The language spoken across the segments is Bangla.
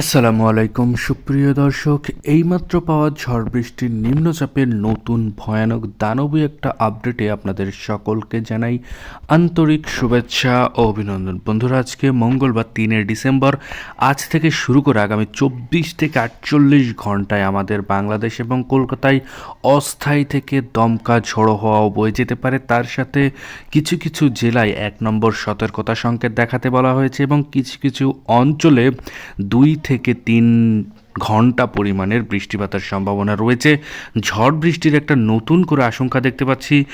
আসসালামু আলাইকুম, সুপ্রিয় দর্শক। এইমাত্র পাওয়া ঝড় বৃষ্টির নিম্নচাপের নতুন ভয়ানক দানবী একটা আপডেটে আপনাদের সকলকে জানাই আন্তরিক শুভেচ্ছা ও অভিনন্দন। বন্ধুরা, আজকে মঙ্গলবার তিনের ডিসেম্বর। আজ থেকে শুরু করে আগামী চব্বিশ থেকে আটচল্লিশ ঘন্টায় আমাদের বাংলাদেশ এবং কলকাতায় অস্থায়ী থেকে দমকা ঝড়ো হওয়াও বয়ে যেতে পারে। তার সাথে কিছু কিছু জেলায় এক নম্বর সতর্কতা সংকেত দেখাতে বলা হয়েছে এবং কিছু কিছু অঞ্চলে দুই থেকে তিন ঘণ্টা পরিমাণের বৃষ্টিপাতের সম্ভাবনা রয়েছে। ঝড় বৃষ্টির একটা নতুন করে আশঙ্কা দেখতে পাচ্ছি।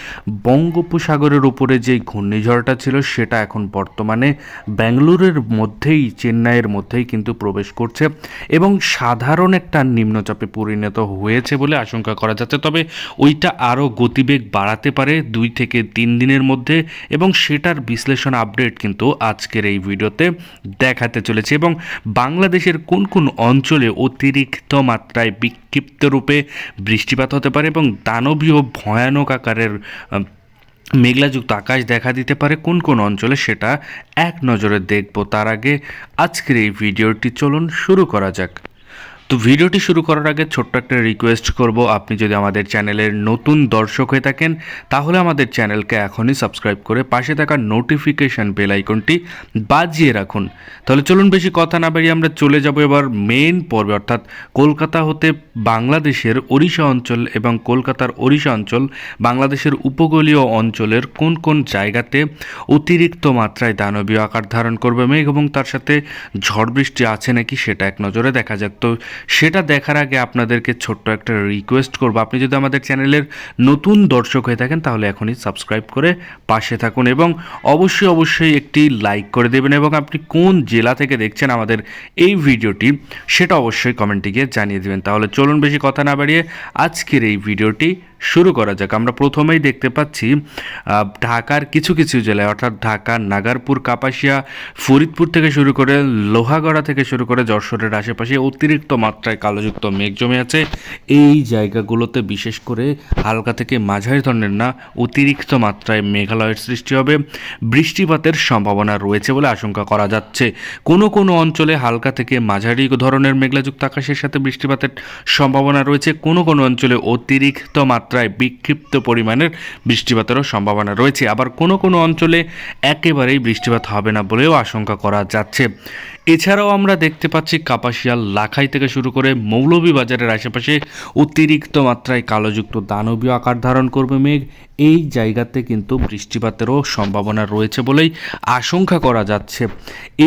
বঙ্গোপসাগরের উপরে যে ঘূর্ণিঝড়টা ছিল, সেটা এখন বর্তমানে ব্যাঙ্গালোরের মধ্যেই, চেন্নাইয়ের মধ্যেই কিন্তু প্রবেশ করছে এবং সাধারণ একটা নিম্নচাপে পরিণত হয়েছে বলে আশঙ্কা করা যাচ্ছে। তবে ওইটা আরও গতিবেগ বাড়াতে পারে দুই থেকে তিন দিনের মধ্যে এবং সেটার বিশ্লেষণ আপডেট কিন্তু আজকের এই ভিডিওতে দেখাতে চলেছে। এবং বাংলাদেশের কোন কোন অঞ্চলে অতিরিক্ত মাত্রায় বিক্ষিপ্ত রূপে বৃষ্টিপাত হতে পারে এবং দানবীয় ভয়ানক আকারের মেঘলাযুক্ত আকাশ দেখা দিতে পারে। কোন কোন অঞ্চলে সেটা এক নজরে দেখব। তার আগে আজকের এই ভিডিওটি চলুন শুরু করা যাক। তো ভিডিওটি শুরু করার আগে ছোট্ট একটা রিকোয়েস্ট করব। আপনি যদি আমাদের চ্যানেলের নতুন দর্শক হয়ে থাকেন, তাহলে আমাদের চ্যানেলকে এখনই সাবস্ক্রাইব করে পাশে থাকা নোটিফিকেশন বেল আইকনটি বাজিয়ে রাখুন। তাহলে চলুন বেশি কথা না বাড়িয়ে আমরা চলে যাব এবার মেন পর্বে, অর্থাৎ কলকাতা হতে বাংলাদেশের ওড়িশা অঞ্চল এবং কলকাতার ওড়িশা অঞ্চল, বাংলাদেশের উপকূলীয় অঞ্চলের কোন কোন জায়গাতে অতিরিক্ত মাত্রায় দানবীয় আকার ধারণ করবে মেঘ এবং তার সাথে ঝড় বৃষ্টি আছে নাকি সেটা এক নজরে দেখা যাক। তো সেটা দেখার আগে আপনাদেরকে ছোট্ট একটা রিকোয়েস্ট করব। আপনি যদি আমাদের চ্যানেলের নতুন দর্শক হয়ে থাকেন, তাহলে এখনই সাবস্ক্রাইব করে পাশে থাকুন এবং অবশ্যই অবশ্যই একটি লাইক করে দেবেন এবং আপনি কোন জেলা থেকে দেখছেন আমাদের এই ভিডিওটি, সেটা অবশ্যই কমেন্টে গিয়ে জানিয়ে দেবেন। তাহলে চলুন বেশি কথা না বাড়িয়ে আজকের এই ভিডিওটি শুরু করা যাক। আমরা প্রথমেই দেখতে পাচ্ছি ঢাকার কিছু কিছু জেলায়, অর্থাৎ ঢাকা, নাগারপুর, কাপাসিয়া, ফরিদপুর থেকে শুরু করে লোহাগড়া থেকে শুরু করে যশোরের আশেপাশে অতিরিক্ত মাত্রায় কালোযুক্ত মেঘ জমে আছে। এই জায়গাগুলোতে বিশেষ করে হালকা থেকে মাঝারি ধরনের না, অতিরিক্ত মাত্রায় মেঘালয়ের সৃষ্টি হবে। বৃষ্টিপাতের সম্ভাবনা রয়েছে বলে আশঙ্কা করা যাচ্ছে। কোনো কোনো অঞ্চলে হালকা থেকে মাঝারি ধরনের মেঘলাযুক্ত আকাশের সাথে বৃষ্টিপাতের সম্ভাবনা রয়েছে। কোনো কোনো অঞ্চলে অতিরিক্ত মাত্রায় বিক্ষিপ্ত পরিমাণের বৃষ্টিপাতেরও সম্ভাবনা রয়েছে। আবার কোনো কোনো অঞ্চলে একেবারেই বৃষ্টিপাত হবে না বলেও আশঙ্কা করা যাচ্ছে। এছাড়াও আমরা দেখতে পাচ্ছি কাপাসিয়াল লাখাই থেকে শুরু করে মৌলভীবাজারের আশেপাশে অতিরিক্ত মাত্রায় কালোযুক্ত দানবীয় আকার ধারণ করবে মেঘ এই জায়গাতে কিন্তু বৃষ্টিপাতেরও সম্ভাবনা রয়েছে বলেই আশঙ্কা করা যাচ্ছে।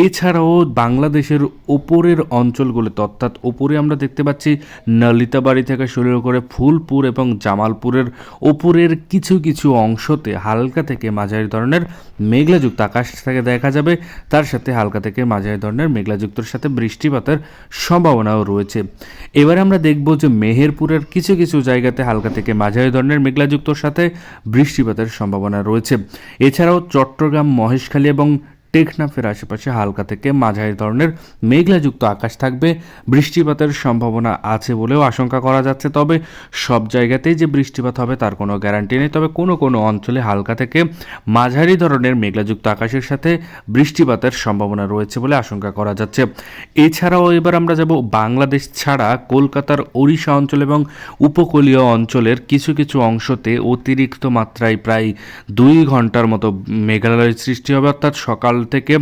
এছাড়াও বাংলাদেশের ওপরের অঞ্চলগুলোতে, অর্থাৎ ওপরে আমরা দেখতে পাচ্ছি নলিতাবাড়ি থেকে শুরু করে ফুলপুর এবং জামালপুরের ওপরের কিছু কিছু অংশতে হালকা থেকে মাঝারি ধরনের মেঘলাযুক্ত আকাশ থেকে দেখা যাবে। তার সাথে হালকা থেকে মাঝারি ধরনের মেঘলাযুক্তর সাথে বৃষ্টিপাতের সম্ভাবনাও রয়েছে। এবারে আমরা দেখব যে মেহেরপুরের কিছু কিছু জায়গাতে হালকা থেকে মাঝারি ধরনের মেঘলাযুক্তর সাথে বৃষ্টিপাতের সম্ভাবনা রয়েছে। এছাড়াও চট্টগ্রাম মহেশখালী এবং টেকনাফের আশেপাশে হালকা থেকে মাঝারি ধরনের মেঘলাযুক্ত আকাশ থাকবে। বৃষ্টিপাতের সম্ভাবনা আছে বলেও আশঙ্কা করা যাচ্ছে। তবে সব জায়গাতেই যে বৃষ্টিপাত হবে তার কোনো গ্যারান্টি নেই। তবে কোনো কোনো অঞ্চলে হালকা থেকে মাঝারি ধরনের মেঘলাযুক্ত আকাশের সাথে বৃষ্টিপাতের সম্ভাবনা রয়েছে বলে আশঙ্কা করা যাচ্ছে। এছাড়াও এবার আমরা যাব বাংলাদেশ ছাড়া কলকাতার ওড়িশা অঞ্চল এবং উপকূলীয় অঞ্চলের কিছু কিছু অংশতে অতিরিক্ত মাত্রায় প্রায় দুই ঘণ্টার মতো মেঘালয়ের সৃষ্টি হবে। অর্থাৎ সকাল থেকে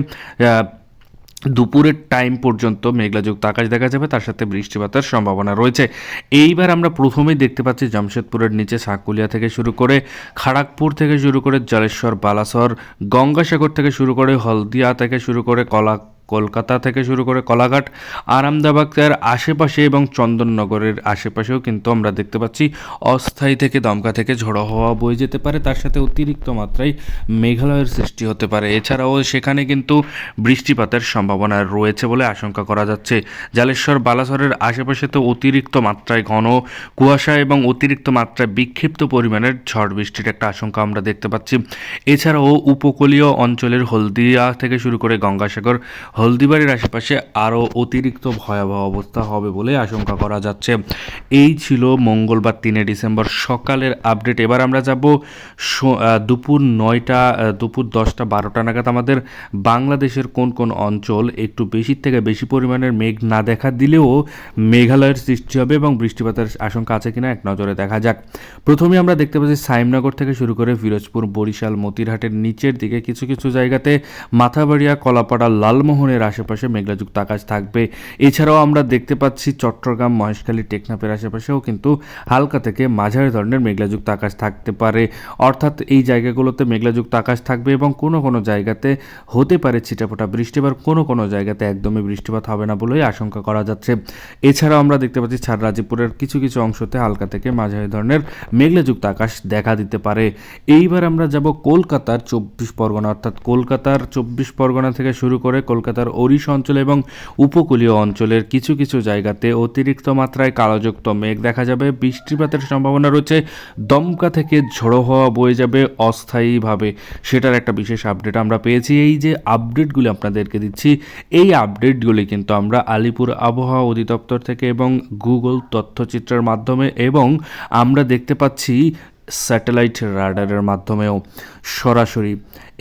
দুপুরের টাইম পর্যন্ত মেঘলাযুক্ত আকাশ দেখা যাবে, তার সাথে বৃষ্টিপাতের সম্ভাবনা রয়েছে। এইবার আমরা প্রথমেই দেখতে পাচ্ছি জামশেদপুরের নিচে সাকুলিয়া থেকে শুরু করে খড়াকপুর থেকে শুরু করে জলেশ্বর, বালাসর, গঙ্গাসাগর থেকে শুরু করে হলদিয়া থেকে শুরু করে কলা কলকাতা থেকে শুরু করে কলাঘাট আরামদাবাগের আশেপাশে এবং চন্দননগরের আশেপাশেও কিন্তু আমরা দেখতে পাচ্ছি অস্থায়ী থেকে দমকা থেকে ঝড়ো হওয়া বয়ে যেতে পারে। তার সাথে অতিরিক্ত মাত্রায় মেঘালয়ের সৃষ্টি হতে পারে। এছাড়াও সেখানে কিন্তু বৃষ্টিপাতের সম্ভাবনা রয়েছে বলে আশঙ্কা করা যাচ্ছে। জালেশ্বর, বালাসরের আশেপাশে তো অতিরিক্ত মাত্রায় ঘন কুয়াশা এবং অতিরিক্ত মাত্রায় বিক্ষিপ্ত পরিমাণের ঝড় বৃষ্টির একটা আশঙ্কা আমরা দেখতে পাচ্ছি। এছাড়াও উপকূলীয় অঞ্চলের হলদিয়া থেকে শুরু করে গঙ্গাসাগর হলদিবাড়ির আশেপাশে আরও অতিরিক্ত ভয়াবহ অবস্থা হবে বলে আশঙ্কা করা যাচ্ছে। এই ছিল মঙ্গলবার তিনে ডিসেম্বর সকালের আপডেট। এবার আমরা যাব দুপুর নয়টা দুপুর দশটা বারোটা নাগাদ আমাদের বাংলাদেশের কোন কোন অঞ্চল একটু বেশির থেকে বেশি পরিমাণের মেঘ না দেখা দিলেও মেঘালয়ের সৃষ্টি হবে এবং বৃষ্টিপাতের আশঙ্কা আছে কিনা এক নজরে দেখা যাক। প্রথমে আমরা দেখতে পাচ্ছি সাইমনগর থেকে শুরু করে ফিরোজপুর, বরিশাল, মতিরহাটের নিচের দিকে কিছু কিছু জায়গাতে মাথাবাড়িয়া, কলাপাড়া লালমোহনের আশেপাশে মেঘলাযুক্ত আকাশ থাকবে। এছাড়াও আমরা দেখতে পাচ্ছি চট্টগ্রাম, মহেশখালী, টেকনাফের আশেপাশেও কিন্তু হালকা থেকে মাঝারি ধরনের মেঘলাযুক্ত আকাশ থাকতে পারে। অর্থাৎ এই জায়গাগুলোতে মেঘলাযুক্ত আকাশ থাকবে এবং কোনো কোনো জায়গাতে হতে পারে ছিটাফোটা বৃষ্টি এবার কোনো কোনো জায়গাতে একদমই বৃষ্টিপাত হবে না বলেই আশঙ্কা করা যাচ্ছে। এছাড়াও আমরা দেখতে পাচ্ছি ছাড়রাজিপুরের কিছু কিছু অংশতে হালকা থেকে মাঝারি ধরনের মেঘলাযুক্ত আকাশ দেখা দিতে পারে। এইবার আমরা যাব কলকাতার চব্বিশ পরগনা, অর্থাৎ কলকাতার চব্বিশ পরগনা থেকে শুরু করে কলকাতার ওড়িশা অঞ্চল এবং উপকূলীয় অঞ্চলের কিছু কিছু জায়গাতে অতিরিক্ত মাত্রায় কালোযুক্ত মেঘ দেখা যাবে। বৃষ্টিপাতের সম্ভাবনা রয়েছে। দমকা থেকে ঝোড়ো হওয়া বয়ে যাবে অস্থায়ীভাবে। সেটার একটা বিশেষ আপডেট আমরা পেয়েছি। এই যে আপডেটগুলি আপনাদেরকে দিচ্ছি, এই আপডেটগুলি কিন্তু আমরা আলিপুর আবহাওয়া অধিদপ্তর থেকে এবং গুগল তথ্যচিত্রের মাধ্যমে এবং আমরা দেখতে পাচ্ছি স্যাটেলাইট রাডারের মাধ্যমেও। সরাসরি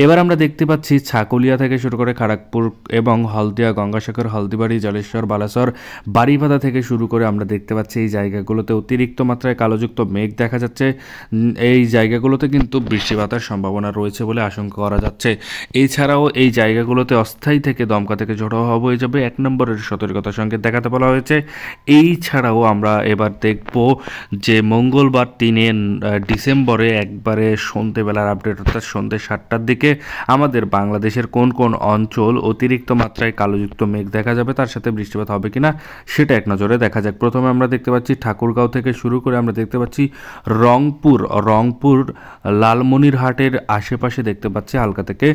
এবার আমরা দেখতে পাচ্ছি ছাকুলিয়া থেকে শুরু করে খড়গপুর এবং হলদিয়া, গঙ্গাসাগর, হলদিবাড়ি, জলেশ্বর, বালাসর বাড়িবাঁধা থেকে শুরু করে আমরা দেখতে পাচ্ছি এই জায়গাগুলোতে অতিরিক্ত মাত্রায় কালোযুক্ত মেঘ দেখা যাচ্ছে। এই জায়গাগুলোতে কিন্তু বৃষ্টিপাতের সম্ভাবনা রয়েছে বলে আশঙ্কা করা যাচ্ছে। এছাড়াও এই জায়গাগুলোতে অস্থায়ী থেকে দমকা থেকে ঝোড়ো হওয়া হয়ে যাবে। এক নম্বরের সতর্কতা সংকেত দেখাতে বলা হয়েছে। এই ছাড়াও আমরা এবার দেখব যে মঙ্গলবার তিনে ডিসেম্বরে একবারে সন্ধ্যেবেলার আপডেট, অর্থাৎ সন্ধ্যে সাতটার দিকে আমাদের বাংলাদেশের কোন কোন অঞ্চল অতিরিক্ত মাত্রায় কালোযুক্ত মেঘ দেখা যাবে, তার সাথে বৃষ্টিপাত হবে কিনা, সেটা এক নজরে দেখা যাক। প্রথমে আমরা দেখতে পাচ্ছি ঠাকুরগাঁও থেকে শুরু করে আমরা দেখতে পাচ্ছি রংপুর রংপুর লালমনিরহাটের আশেপাশে দেখতে পাচ্ছি হালকা থেকে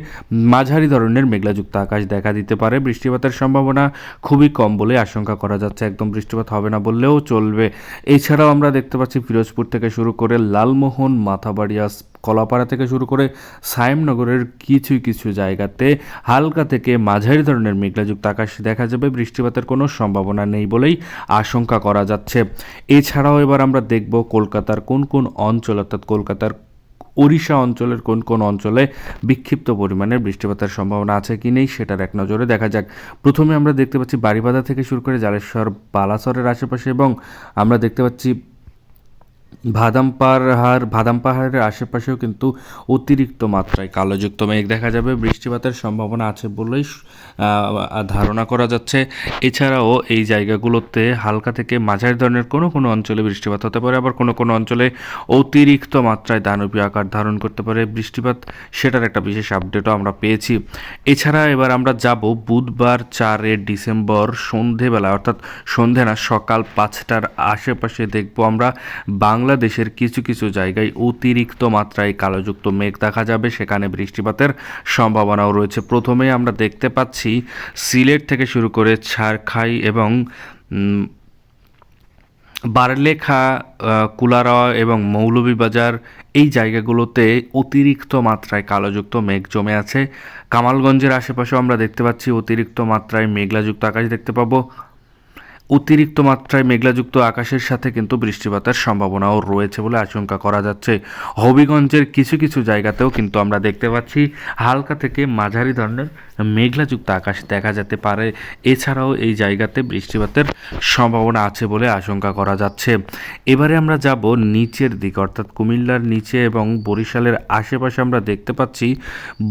মাঝারি ধরনের মেঘলাযুক্ত আকাশ দেখা দিতে পারে। বৃষ্টিপাতের সম্ভাবনা খুবই কম বলে আশঙ্কা করা যাচ্ছে, একদম বৃষ্টিপাত হবে না বললেও চলবে। এছাড়াও আমরা দেখতে পাচ্ছি ফিরোজপুর থেকে শুরু করে লালমোহন, মাথাবাড়িয়া কলাপাড়া থেকে শুরু করে সায়েমনগরের কিছু কিছু জায়গাতে হালকা থেকে মাঝারি ধরনের মেঘলাযুক্ত আকাশ দেখা যাবে। বৃষ্টিপাতের কোনো সম্ভাবনা নেই বলেই আশঙ্কা করা যাচ্ছে। এছাড়াও এবার আমরা দেখব কলকাতার কোন কোন অঞ্চল অর্থাৎ কলকাতার ওড়িশা অঞ্চলের কোন কোন অঞ্চলে বিক্ষিপ্ত পরিমাণের বৃষ্টিপাতের সম্ভাবনা আছে কি নেই সেটার এক নজরে দেখা যাক। প্রথমে আমরা দেখতে পাচ্ছি বাড়িবাঁধা থেকে শুরু করে জালেশ্বর, বালাসরের আশেপাশে এবং আমরা দেখতে পাচ্ছি ভাদাম পাহাড়, ভাদাম পাহাড়ের আশেপাশেও কিন্তু অতিরিক্ত মাত্রায় কালোযুক্ত মেঘ দেখা যাবে। বৃষ্টিপাতের সম্ভাবনা আছে বলেই ধারণা করা যাচ্ছে। এছাড়াও এই জায়গাগুলোতে হালকা থেকে মাঝারি ধরনের কোনো কোনো অঞ্চলে বৃষ্টিপাত হতে পারে, আবার কোনো কোনো অঞ্চলে অতিরিক্ত মাত্রায় দানবীয় আকার ধারণ করতে পারে। বৃষ্টিপাত সেটার একটা বিশেষ আপডেটও আমরা পেয়েছি। এছাড়া এবার আমরা যাব বুধবার চারে ডিসেম্বর সন্ধেবেলা অর্থাৎ সন্ধে না, সকাল পাঁচটার আশেপাশে দেখব আমরা বাংলাদেশের কিছু কিছু জায়গায় অতিরিক্ত মাত্রায় কালোযুক্ত মেঘ দেখা যাবে, সেখানে বৃষ্টিপাতের সম্ভাবনাও রয়েছে। প্রথমে আমরা দেখতে পাচ্ছি সিলেট থেকে শুরু করে ছারখাই এবং বারলেখা কুলারা এবং মৌলভীবাজার এই জায়গাগুলোতে অতিরিক্ত মাত্রায় কালোযুক্ত মেঘ জমে আছে। কামালগঞ্জের আশেপাশেও আমরা দেখতে পাচ্ছি অতিরিক্ত মাত্রায় মেঘলাযুক্ত আকাশ দেখতে পাবো। অতিরিক্ত মাত্রায় মেঘলাযুক্ত আকাশের সাথে কিন্তু বৃষ্টিপাতের সম্ভাবনাও রয়েছে বলে আশঙ্কা করা যাচ্ছে। হবিগঞ্জের কিছু কিছু জায়গাতেও কিন্তু আমরা দেখতে পাচ্ছি হালকা থেকে মাঝারি ধরনের মেঘলাযুক্ত আকাশ দেখা যেতে পারে। এছাড়াও এই জায়গাতে বৃষ্টিপাতের সম্ভাবনা আছে বলে আশঙ্কা করা যাচ্ছে। এবারে আমরা যাব নিচের দিকে, অর্থাৎ কুমিল্লার নিচে এবং বরিশালের আশেপাশে আমরা দেখতে পাচ্ছি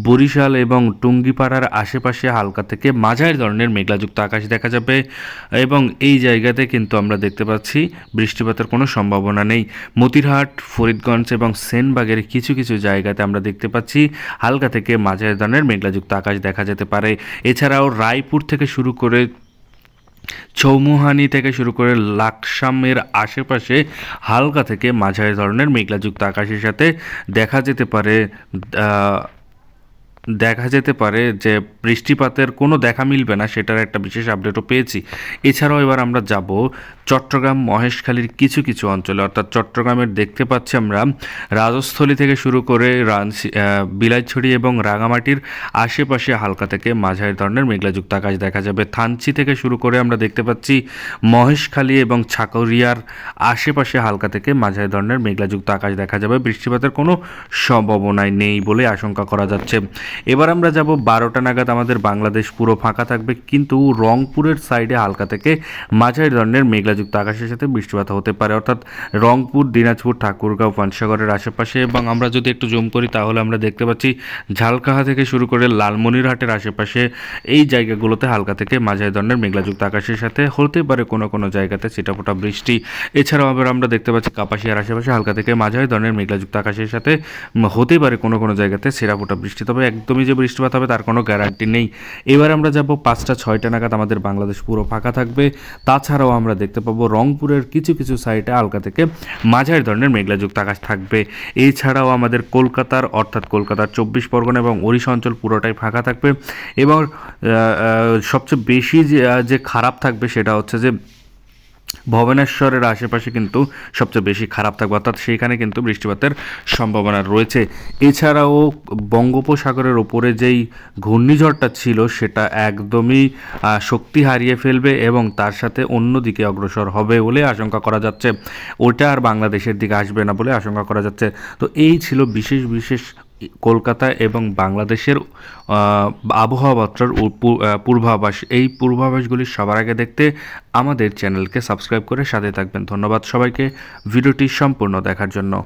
বরিশাল এবং টুঙ্গিপাড়ার আশেপাশে হালকা থেকে মাঝারি ধরনের মেঘলাযুক্ত আকাশ দেখা যাবে এবং এই জায়গাতে কিন্তু আমরা দেখতে পাচ্ছি বৃষ্টিপাতের কোনো সম্ভাবনা নেই। মতিরহাট, ফরিদগঞ্জ এবং সেনবাগের কিছু কিছু জায়গাতে আমরা দেখতে পাচ্ছি হালকা থেকে মাঝারি ধরনের মেঘলাযুক্ত আকাশ দেখা যেতে পারে। এছাড়াও রায়পুর থেকে শুরু করে চৌমুহানি থেকে শুরু করে লাকসামের আশেপাশে হালকা থেকে মাঝারি ধরনের মেঘলাযুক্ত আকাশের সাথে দেখা যেতে পারে দেখা যেতে পারে যে বৃষ্টিপাতের কোনো দেখা মিলবে না, সেটার একটা বিশেষ আপডেটও পেয়েছি। এছাড়াও এবার আমরা যাব চট্টগ্রাম মহেশখালীর কিছু কিছু অঞ্চলে। অর্থাৎ চট্টগ্রামের দেখতে পাচ্ছি আমরা রাজস্থলী থেকে শুরু করে বিলাইছড়ি এবং রাঙামাটির আশেপাশে হালকা থেকে মাঝারি ধরনের মেঘলাযুক্ত আকাশ দেখা যাবে। থানচি থেকে শুরু করে আমরা দেখতে পাচ্ছি মহেশখালী এবং ছাকরিয়ার আশেপাশে হালকা থেকে মাঝারি ধরনের মেঘলাযুক্ত আকাশ দেখা যাবে। বৃষ্টিপাতের কোনো সম্ভাবনাই নেই বলে আশঙ্কা করা যাচ্ছে। এবার আমরা যাব বারোটা নাগাদ আমাদের বাংলাদেশ পুরো ফাঁকা থাকবে, কিন্তু রংপুরের সাইডে হালকা থেকে মাঝারি ধরনের মেঘলাযুক্ত আকাশের সাথে বৃষ্টিপাত হতে পারে। অর্থাৎ রংপুর, দিনাজপুর, ঠাকুরগাঁও পানসাগরের আশেপাশে এবং আমরা যদি একটু জুম করি তাহলে আমরা দেখতে পাচ্ছি ঝালকাহা থেকে শুরু করে লালমনিরহাটের আশেপাশে এই জায়গাগুলোতে হালকা থেকে মাঝারি ধরনের মেঘলাযুক্ত আকাশের সাথে হতে পারে কোনো কোনো জায়গাতে ছিটাফোটা বৃষ্টি। এছাড়াও আবার আমরা দেখতে পাচ্ছি কাপাসিয়ার আশেপাশে হালকা থেকে মাঝারি ধরনের মেঘলাযুক্ত আকাশের সাথে হতে পারে কোনো কোনো জায়গাতে ছিটাফোটা বৃষ্টি। তবে একদমই যে বৃষ্টিপাত হবে, তার কোনো গ্যারান্টি নেই। এবার আমরা যাব পাঁচটা, ছয়টা নাগাদ আমাদের বাংলাদেশ পুরো ফাঁকা থাকবে। তাছাড়াও আমরা দেখতে পাবো রংপুরের কিছু কিছু সাইডে হালকা থেকে মাঝারি ধরনের মেঘলাযুক্ত আকাশ থাকবে। এছাড়াও আমাদের কলকাতার, অর্থাৎ কলকাতার চব্বিশ পরগনা এবং ওড়িশা অঞ্চল পুরোটাই ফাঁকা থাকবে। এবং সবচেয়ে বেশি যে খারাপ থাকবে সেটা হচ্ছে যে ভুবনেশ্বরের আশেপাশে কিন্তু সবচেয়ে বেশি খারাপ থাকবে, অর্থাৎ সেইখানে কিন্তু বৃষ্টিপাতের সম্ভাবনা রয়েছে। এছাড়াও বঙ্গোপসাগরের ওপরে যেই ঘূর্ণিঝড়টা ছিল, সেটা একদমই শক্তি হারিয়ে ফেলবে এবং তার সাথে অন্যদিকে অগ্রসর হবে বলে আশঙ্কা করা যাচ্ছে। ওটা আর বাংলাদেশের দিকে আসবে না বলে আশঙ্কা করা যাচ্ছে। তো এই ছিল বিশেষ বিশেষ কলকাতা এবং বাংলাদেশের আহ, আবহাওয়া বার্তার উ- পু- আহ, পূর্বাভাস। এই পূর্বাভাসগুলি সবার আগে দেখতে আমাদের চ্যানেলকে সাবস্ক্রাইব করে সাথে থাকবেন। ধন্যবাদ সবাইকে। ভিডিওটি সম্পূর্ণ দেখার জন্য।